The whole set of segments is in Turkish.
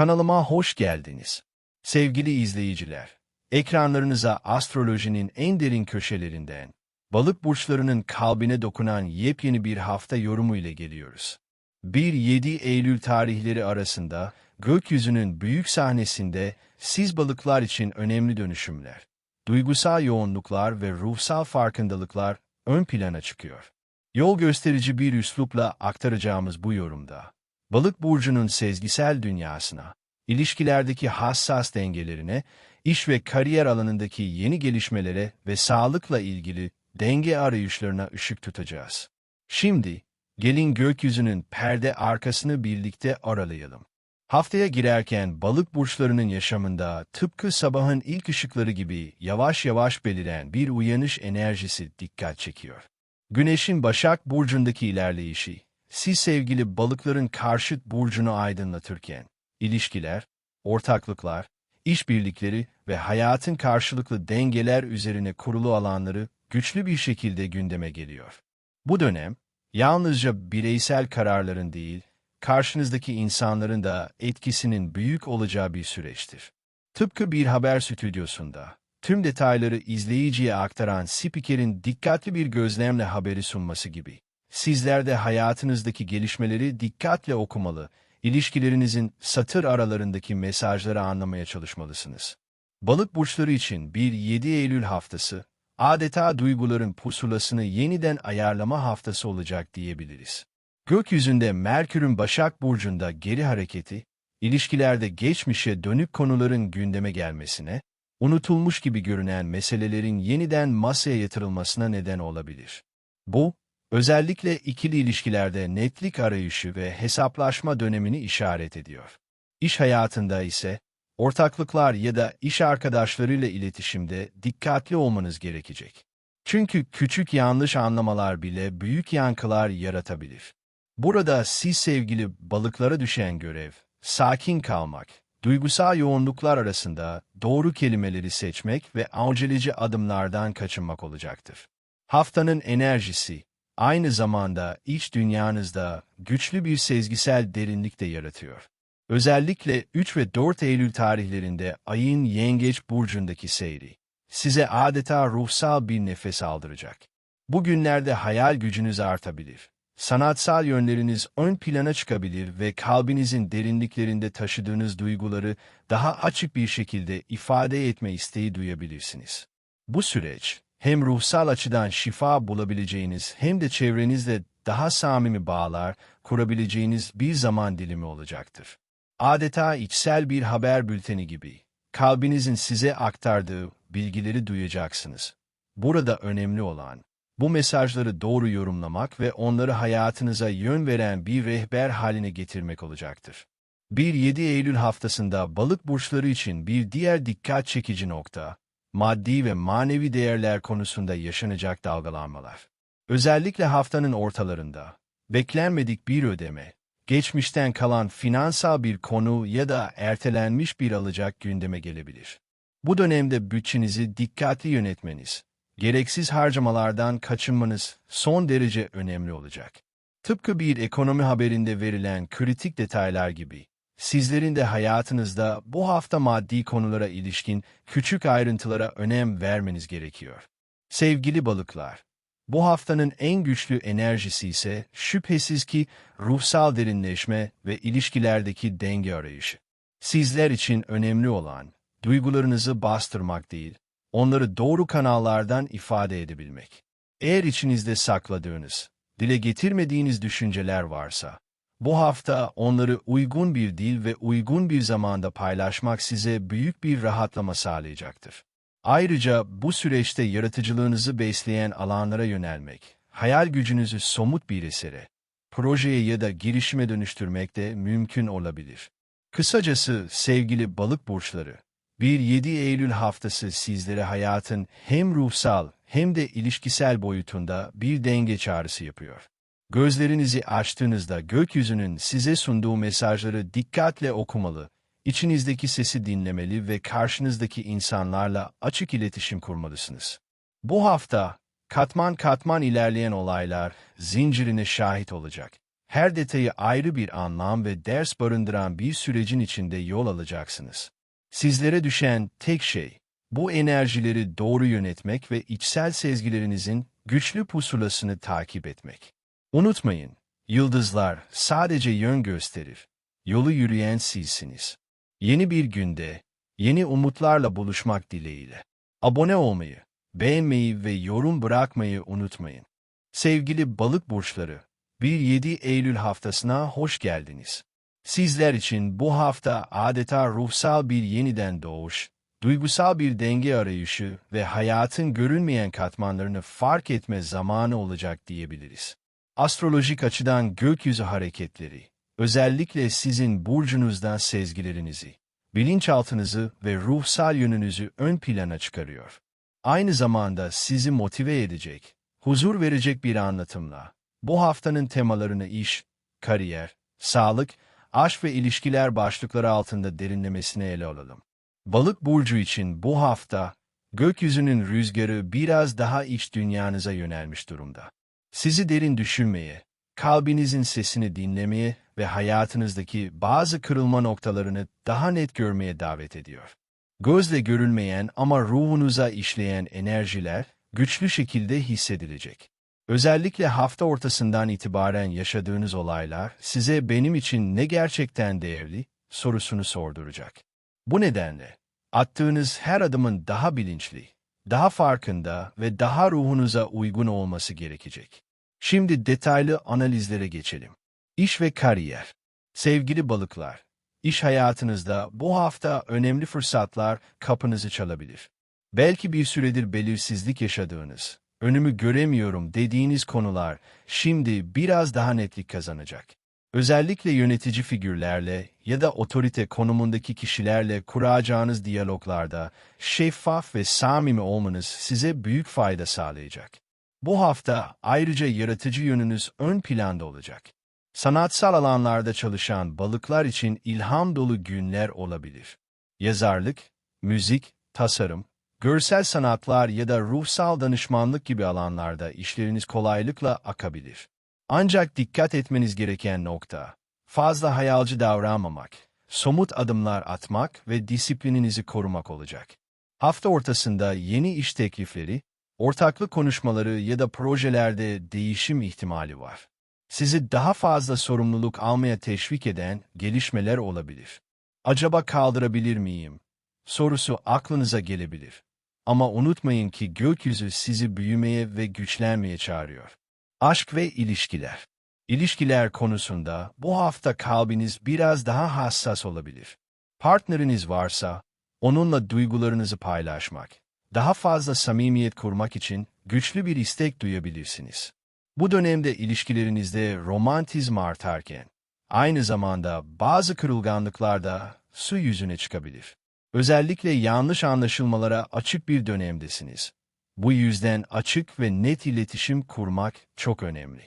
Kanalıma hoş geldiniz. Sevgili izleyiciler, ekranlarınıza astrolojinin en derin köşelerinden, balık burçlarının kalbine dokunan yepyeni bir hafta yorumu ile geliyoruz. 1-7 Eylül tarihleri arasında gökyüzünün büyük sahnesinde siz balıklar için önemli dönüşümler, duygusal yoğunluklar ve ruhsal farkındalıklar ön plana çıkıyor. Yol gösterici bir üslupla aktaracağımız bu yorumda, balık burcunun sezgisel dünyasına, ilişkilerdeki hassas dengelerine, iş ve kariyer alanındaki yeni gelişmelere ve sağlıkla ilgili denge arayışlarına ışık tutacağız. Şimdi, gelin gökyüzünün perde arkasını birlikte aralayalım. Haftaya girerken balık burçlarının yaşamında tıpkı sabahın ilk ışıkları gibi yavaş yavaş beliren bir uyanış enerjisi dikkat çekiyor. Güneşin Başak Burcu'ndaki ilerleyişi, siz sevgili balıkların karşıt burcunu aydınlatırken, ilişkiler, ortaklıklar, işbirlikleri ve hayatın karşılıklı dengeler üzerine kurulu alanları güçlü bir şekilde gündeme geliyor. Bu dönem, yalnızca bireysel kararların değil, karşınızdaki insanların da etkisinin büyük olacağı bir süreçtir. Tıpkı bir haber stüdyosunda, tüm detayları izleyiciye aktaran spikerin dikkatli bir gözlemle haberi sunması gibi. Sizler de hayatınızdaki gelişmeleri dikkatle okumalı, ilişkilerinizin satır aralarındaki mesajları anlamaya çalışmalısınız. Balık burçları için bir 7 Eylül haftası, adeta duyguların pusulasını yeniden ayarlama haftası olacak diyebiliriz. Gökyüzünde Merkür'ün Başak Burcu'nda geri hareketi, ilişkilerde geçmişe dönük konuların gündeme gelmesine, unutulmuş gibi görünen meselelerin yeniden masaya yatırılmasına neden olabilir. Bu, özellikle ikili ilişkilerde netlik arayışı ve hesaplaşma dönemini işaret ediyor. İş hayatında ise, ortaklıklar ya da iş arkadaşlarıyla iletişimde dikkatli olmanız gerekecek. Çünkü küçük yanlış anlamalar bile büyük yankılar yaratabilir. Burada siz sevgili balıklara düşen görev, sakin kalmak, duygusal yoğunluklar arasında doğru kelimeleri seçmek ve aceleci adımlardan kaçınmak olacaktır. Haftanın enerjisi, aynı zamanda iç dünyanızda güçlü bir sezgisel derinlik de yaratıyor. Özellikle 3 ve 4 Eylül tarihlerinde ayın yengeç burcundaki seyri, size adeta ruhsal bir nefes aldıracak. Bu günlerde hayal gücünüz artabilir sanatsal yönleriniz ön plana çıkabilir ve kalbinizin derinliklerinde taşıdığınız duyguları daha açık bir şekilde ifade etme isteği duyabilirsiniz. Bu süreç, hem ruhsal açıdan şifa bulabileceğiniz hem de çevrenizle daha samimi bağlar kurabileceğiniz bir zaman dilimi olacaktır. Adeta içsel bir haber bülteni gibi, kalbinizin size aktardığı bilgileri duyacaksınız. Burada önemli olan, bu mesajları doğru yorumlamak ve onları hayatınıza yön veren bir rehber haline getirmek olacaktır. 1-7 Eylül haftasında balık burçları için bir diğer dikkat çekici nokta, maddi ve manevi değerler konusunda yaşanacak dalgalanmalar. Özellikle haftanın ortalarında, beklenmedik bir ödeme, geçmişten kalan finansal bir konu ya da ertelenmiş bir alacak gündeme gelebilir. Bu dönemde bütçenizi dikkatli yönetmeniz, gereksiz harcamalardan kaçınmanız son derece önemli olacak. Tıpkı bir ekonomi haberinde verilen kritik detaylar gibi, sizlerin de hayatınızda bu hafta maddi konulara ilişkin küçük ayrıntılara önem vermeniz gerekiyor. Sevgili balıklar, bu haftanın en güçlü enerjisi ise şüphesiz ki ruhsal derinleşme ve ilişkilerdeki denge arayışı. Sizler için önemli olan, duygularınızı bastırmak değil, onları doğru kanallardan ifade edebilmek. Eğer içinizde sakladığınız, dile getirmediğiniz düşünceler varsa, bu hafta onları uygun bir dil ve uygun bir zamanda paylaşmak size büyük bir rahatlama sağlayacaktır. Ayrıca bu süreçte yaratıcılığınızı besleyen alanlara yönelmek, hayal gücünüzü somut bir esere, projeye ya da girişime dönüştürmek de mümkün olabilir. Kısacası sevgili balık burçları, bir 7 Eylül haftası sizlere hayatın hem ruhsal hem de ilişkisel boyutunda bir denge çağrısı yapıyor. Gözlerinizi açtığınızda gökyüzünün size sunduğu mesajları dikkatle okumalı, içinizdeki sesi dinlemeli ve karşınızdaki insanlarla açık iletişim kurmalısınız. Bu hafta katman katman ilerleyen olaylar zincirine şahit olacak. her detayı ayrı bir anlam ve ders barındıran bir sürecin içinde yol alacaksınız. Sizlere düşen tek şey, bu enerjileri doğru yönetmek ve içsel sezgilerinizin güçlü pusulasını takip etmek. Unutmayın, yıldızlar sadece yön gösterir. Yolu yürüyen sizsiniz. Yeni bir günde, yeni umutlarla buluşmak dileğiyle. Abone olmayı, beğenmeyi ve yorum bırakmayı unutmayın. Sevgili balık burçları, 1-7 Eylül haftasına hoş geldiniz. Sizler için bu hafta adeta ruhsal bir yeniden doğuş, duygusal bir denge arayışı ve hayatın görünmeyen katmanlarını fark etme zamanı olacak diyebiliriz. Astrolojik açıdan gökyüzü hareketleri, özellikle sizin burcunuzdan sezgilerinizi, bilinçaltınızı ve ruhsal yönünüzü ön plana çıkarıyor. Aynı zamanda sizi motive edecek, huzur verecek bir anlatımla, bu haftanın temalarını iş, kariyer, sağlık, aşk ve ilişkiler başlıkları altında derinlemesine ele alalım. Balık burcu için bu hafta, gökyüzünün rüzgarı biraz daha iç dünyanıza yönelmiş durumda. Sizi derin düşünmeye, kalbinizin sesini dinlemeye ve hayatınızdaki bazı kırılma noktalarını daha net görmeye davet ediyor. Gözle görülmeyen ama ruhunuza işleyen enerjiler güçlü şekilde hissedilecek. Özellikle hafta ortasından itibaren yaşadığınız olaylar size benim için ne gerçekten değerli sorusunu sorduracak. Bu nedenle attığınız her adımın daha bilinçli, daha farkında ve daha ruhunuza uygun olması gerekecek. Şimdi detaylı analizlere geçelim. İş ve kariyer. Sevgili balıklar, iş hayatınızda bu hafta önemli fırsatlar kapınızı çalabilir. Belki bir süredir belirsizlik yaşadığınız, önümü göremiyorum dediğiniz konular şimdi biraz daha netlik kazanacak. Özellikle yönetici figürlerle ya da otorite konumundaki kişilerle kuracağınız diyaloglarda şeffaf ve samimi olmanız size büyük fayda sağlayacak. Bu hafta ayrıca yaratıcı yönünüz ön planda olacak. Sanatsal alanlarda çalışan balıklar için ilham dolu günler olabilir. Yazarlık, müzik, tasarım, görsel sanatlar ya da ruhsal danışmanlık gibi alanlarda işleriniz kolaylıkla akabilir. Ancak dikkat etmeniz gereken nokta, fazla hayalci davranmamak, somut adımlar atmak ve disiplininizi korumak olacak. Hafta ortasında yeni iş teklifleri, ortaklık konuşmaları ya da projelerde değişim ihtimali var. Sizi daha fazla sorumluluk almaya teşvik eden gelişmeler olabilir. Acaba kaldırabilir miyim? Sorusu aklınıza gelebilir. Ama unutmayın ki gökyüzü sizi büyümeye ve güçlenmeye çağırıyor. Aşk ve ilişkiler. İlişkiler konusunda bu hafta kalbiniz biraz daha hassas olabilir. Partneriniz varsa, onunla duygularınızı paylaşmak, daha fazla samimiyet kurmak için güçlü bir istek duyabilirsiniz. Bu dönemde ilişkilerinizde romantizm artarken, aynı zamanda bazı kırılganlıklar da su yüzüne çıkabilir. Özellikle yanlış anlaşılmalara açık bir dönemdesiniz. Bu yüzden açık ve net iletişim kurmak çok önemli.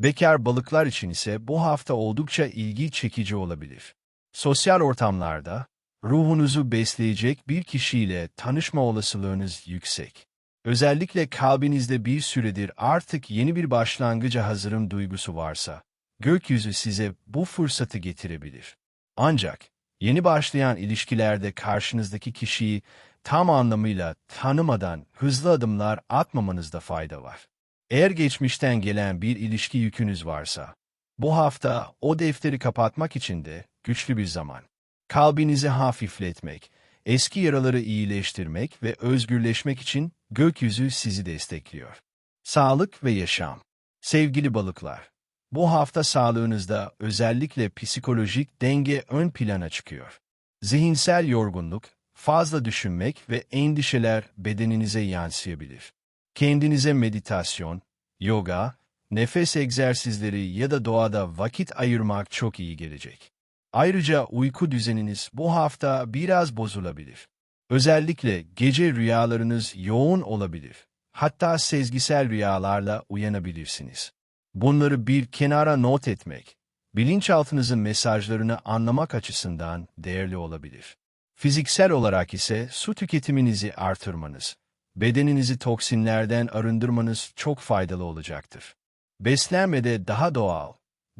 Bekar balıklar için ise bu hafta oldukça ilgi çekici olabilir. Sosyal ortamlarda, ruhunuzu besleyecek bir kişiyle tanışma olasılığınız yüksek. Özellikle kalbinizde bir süredir artık yeni bir başlangıca hazırım duygusu varsa, gökyüzü size bu fırsatı getirebilir. Ancak, yeni başlayan ilişkilerde karşınızdaki kişiyi tam anlamıyla tanımadan hızlı adımlar atmamanızda fayda var. Eğer geçmişten gelen bir ilişki yükünüz varsa, bu hafta o defteri kapatmak için de güçlü bir zaman. Kalbinizi hafifletmek, eski yaraları iyileştirmek ve özgürleşmek için gökyüzü sizi destekliyor. Sağlık ve yaşam. Sevgili balıklar, bu hafta sağlığınızda özellikle psikolojik denge ön plana çıkıyor. Zihinsel yorgunluk, fazla düşünmek ve endişeler bedeninize yansıyabilir. Kendinize meditasyon, yoga, nefes egzersizleri ya da doğada vakit ayırmak çok iyi gelecek. Ayrıca uyku düzeniniz bu hafta biraz bozulabilir. Özellikle gece rüyalarınız yoğun olabilir. Hatta sezgisel rüyalarla uyanabilirsiniz. Bunları bir kenara not etmek, bilinçaltınızın mesajlarını anlamak açısından değerli olabilir. Fiziksel olarak ise su tüketiminizi artırmanız, bedeninizi toksinlerden arındırmanız çok faydalı olacaktır. Beslenmede daha doğal,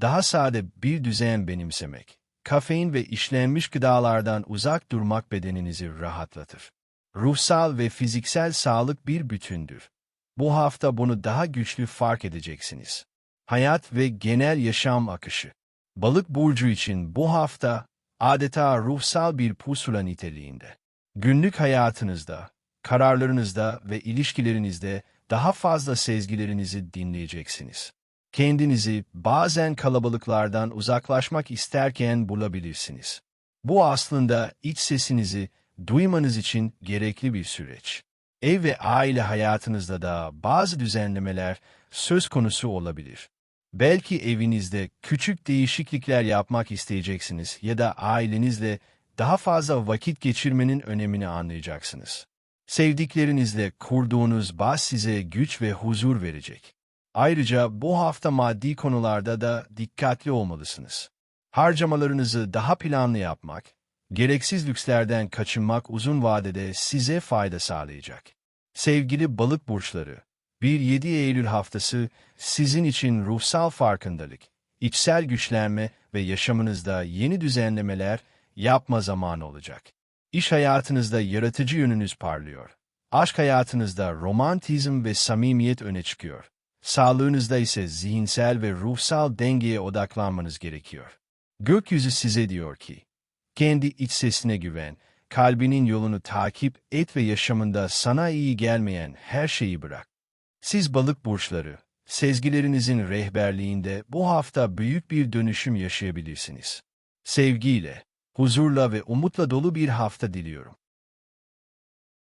daha sade bir düzen benimsemek, kafein ve işlenmiş gıdalardan uzak durmak bedeninizi rahatlatır. Ruhsal ve fiziksel sağlık bir bütündür. Bu hafta bunu daha güçlü fark edeceksiniz. Hayat ve genel yaşam akışı. Balık burcu için bu hafta adeta ruhsal bir pusula niteliğinde. Günlük hayatınızda, kararlarınızda ve ilişkilerinizde daha fazla sezgilerinizi dinleyeceksiniz. Kendinizi bazen kalabalıklardan uzaklaşmak isterken bulabilirsiniz. Bu aslında iç sesinizi duymanız için gerekli bir süreç. Ev ve aile hayatınızda da bazı düzenlemeler söz konusu olabilir. Belki evinizde küçük değişiklikler yapmak isteyeceksiniz ya da ailenizle daha fazla vakit geçirmenin önemini anlayacaksınız. Sevdiklerinizle kurduğunuz bağ size güç ve huzur verecek. Ayrıca bu hafta maddi konularda da dikkatli olmalısınız. Harcamalarınızı daha planlı yapmak, gereksiz lükslerden kaçınmak uzun vadede size fayda sağlayacak. Sevgili balık burçları, 1-7 Eylül haftası sizin için ruhsal farkındalık, içsel güçlenme ve yaşamınızda yeni düzenlemeler yapma zamanı olacak. İş hayatınızda yaratıcı yönünüz parlıyor. Aşk hayatınızda romantizm ve samimiyet öne çıkıyor. Sağlığınızda ise zihinsel ve ruhsal dengeye odaklanmanız gerekiyor. Gökyüzü size diyor ki, kendi iç sesine güven, kalbinin yolunu takip et ve yaşamında sana iyi gelmeyen her şeyi bırak. Siz balık burçları, sezgilerinizin rehberliğinde bu hafta büyük bir dönüşüm yaşayabilirsiniz. Sevgiyle, huzurla ve umutla dolu bir hafta diliyorum.